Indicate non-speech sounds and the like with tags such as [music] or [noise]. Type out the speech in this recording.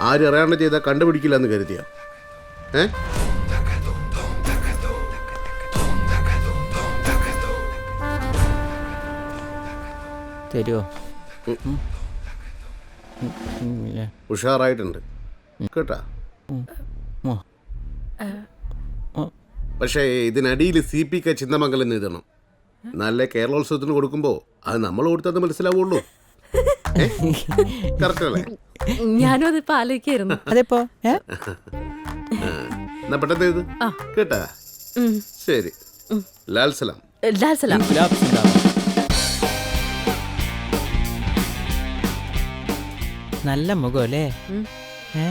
ആരും അറിയാണ്ട് ചെയ്താൽ കണ്ടുപിടിക്കില്ല എന്ന് കരുതിയ? ഏ? തരുമോ ഉഷാറായിട്ടുണ്ട്. കേട്ടാ? പക്ഷേ ഇതിനടിയിൽ സി പി കെ ചിന്തമംഗലം എഴുതണം. നല്ല കേരളോത്സവത്തിന് കൊടുക്കുമ്പോ അത് നമ്മൾ കൊടുത്തത് മനസ്സിലാവുള്ളൂ. [laughs] കറക്റ്റ് അല്ലേ? ഞാനും അതിപ്പോ ആലോചിക്കായിരുന്നു. അതെപ്പോ? എന്നാ പെട്ടെന്ന് എഴുത്. ആ. കേട്ടാ? ശരി. ലാൽ സലാം. ലാൽ സലാം. നല്ല മുഖം അല്ലേ? ഉം. ഏ?